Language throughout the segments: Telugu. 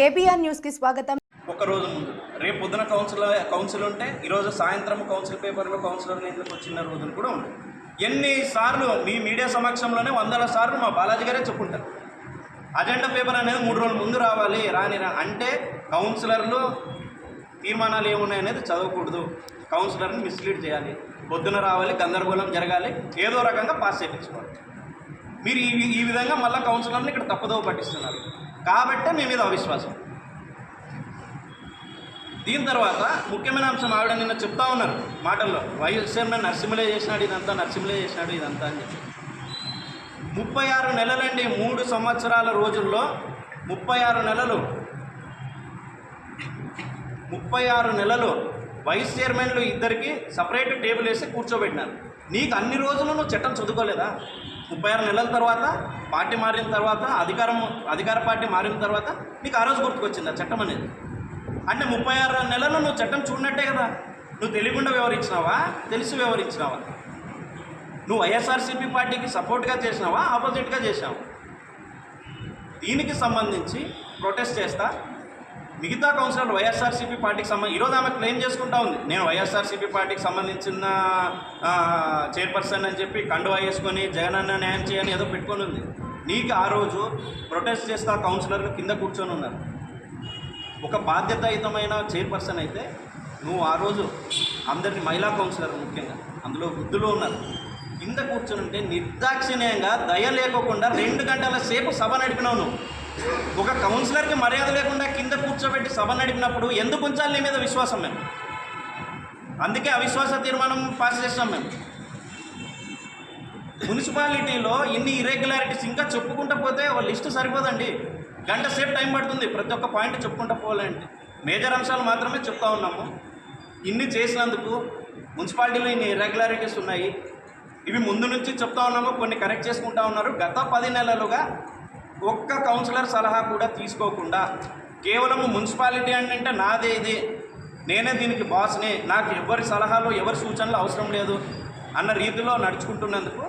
కేబీఆర్ న్యూస్కి స్వాగతం. ఒక రోజు ముందు రేపు పొద్దున కౌన్సిల్ కౌన్సిల్ ఉంటే ఈరోజు సాయంత్రం కౌన్సిల్ పేపర్లో కౌన్సిలర్ నిధులకు వచ్చిన రోజులు కూడా ఉన్నాయి. ఎన్నిసార్లు మీ మీడియా సమక్షంలోనే వందల సార్లు మా బాలాజీ గారే చెప్పుంటారు. అజెండా పేపర్ అనేది మూడు రోజుల ముందు రావాలి రాని రా అంటే కౌన్సిలర్లు తీర్మానాలు ఏమున్నాయి అనేది చదవకూడదు. కౌన్సిలర్ని మిస్లీడ్ చేయాలి. పొద్దున రావాలి గందరగోళం జరగాలి ఏదో రకంగా పాస్ చేయించుకోవాలి. మీరు ఈ ఈ విధంగా మళ్ళీ కౌన్సిలర్ని ఇక్కడ తప్పుదోవ పట్టిస్తున్నారు. కాబట్టే మీ మీద అవిశ్వాసం. దీని తర్వాత ముఖ్యమైన అంశం ఆవిడ నిన్న చెప్తా ఉన్నారు మాటల్లో. వైఎస్ చైర్మన్ నరసింహలే చేసినాడు ఇదంతా నర్సింహలే చేసినాడు ఇదంతా అని చెప్పి. ముప్పై ఆరు నెలలండి మూడు సంవత్సరాల రోజుల్లో ముప్పై ఆరు నెలలు. ముప్పై ఆరు నెలలు వైస్ చైర్మన్లు ఇద్దరికి సపరేట్ టేబుల్ వేసి కూర్చోబెట్టినారు. నీకు అన్ని రోజులు నువ్వు చట్టం చదువుకోలేదా? ముప్పై ఆరు నెలల తర్వాత పార్టీ మారిన తర్వాత అధికారం అధికార పార్టీ మారిన తర్వాత నీకు ఆ రోజు గుర్తుకొచ్చింది ఆ చట్టం అనేది? అంటే ముప్పై ఆరు నెలలు నువ్వు చట్టం చూడనట్టే కదా. నువ్వు తెలియకుండా వ్యవహరించినావా తెలిసి వ్యవహరించినావా నువ్వు వైఎస్ఆర్సీపీ పార్టీకి సపోర్ట్గా చేసినావా? ఆపోజిట్గా చేసినావా? దీనికి సంబంధించి ప్రొటెస్ట్ చేస్తా. మిగతా కౌన్సిలర్ వైఎస్ఆర్సీపీ పార్టీకి సంబంధించి ఈరోజు ఆమె క్లెయిమ్ చేసుకుంటా ఉంది. నేను వైఎస్ఆర్సీపీ పార్టీకి సంబంధించిన చైర్పర్సన్ అని చెప్పి కండువా వేసుకొని జగన్ అన్న న్యాయం చేయని ఏదో పెట్టుకొని ఉంది. నీకు ఆ రోజు ప్రొటెస్ట్ చేస్తా కౌన్సిలర్లు కింద కూర్చొని ఉన్నారు. ఒక బాధ్యతాయుతమైన చైర్పర్సన్ అయితే నువ్వు ఆ రోజు అందరినీ మహిళా కౌన్సిలర్ ముఖ్యంగా అందులో వృద్ధులు ఉన్నారు. కింద కూర్చొని ఉంటే నిర్దాక్షిణ్యంగా దయ లేకోకుండా రెండు గంటల సేపు సభ నడిపినావు నువ్వు. ఒక కౌన్సిలర్కి మర్యాద లేకుండా కింద కూర్చోబెట్టి సభ నడిపినప్పుడు ఎందుకు ఉంచాలి నీ మీద విశ్వాసం మేము? అందుకే అవిశ్వాస తీర్మానం పాస్ చేసాం మేము. మున్సిపాలిటీలో ఇన్ని ఇరెగ్యులారిటీస్ ఇంకా చెప్పుకుంటూ పోతే ఒక లిస్ట్ సరిపోదండి. గంట సేపు టైం పడుతుంది ప్రతి ఒక్క పాయింట్ చెప్పుకుంటూ పోవాలండి మేజర్ అంశాలు మాత్రమే చెప్తా ఉన్నాము. ఇన్ని చేసినందుకు మున్సిపాలిటీలో ఇన్ని ఇరెగ్యులారిటీస్ ఉన్నాయి. ఇవి ముందు నుంచి చెప్తా ఉన్నాము కొన్ని కరెక్ట్ చేసుకుంటా ఉన్నారు. గత పది నెలలుగా ఒక్క కౌన్సిలర్ సలహా కూడా తీసుకోకుండా కేవలం మున్సిపాలిటీ అంటే నాదే ఇది. నేనే దీనికి బాస్నే. నాకు ఎవరి సలహాలు ఎవరి సూచనలు అవసరం లేదు అన్న రీతిలో నడుచుకుంటున్నందుకు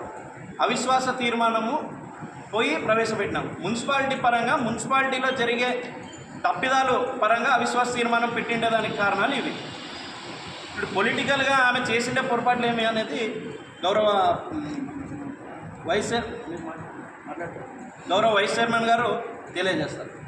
అవిశ్వాస తీర్మానము పోయి ప్రవేశపెట్టినాం. మున్సిపాలిటీ పరంగా మున్సిపాలిటీలో జరిగే తప్పిదాలు పరంగా అవిశ్వాస తీర్మానం పెట్టిండేదానికి కారణాలు ఇవి. ఇప్పుడు పొలిటికల్గా ఆమె చేసిండే పొరపాట్లు ఏమి అనేది గౌరవ వైస్ గౌరవ వైస్ చైర్మన్ గారు తెలియజేస్తారు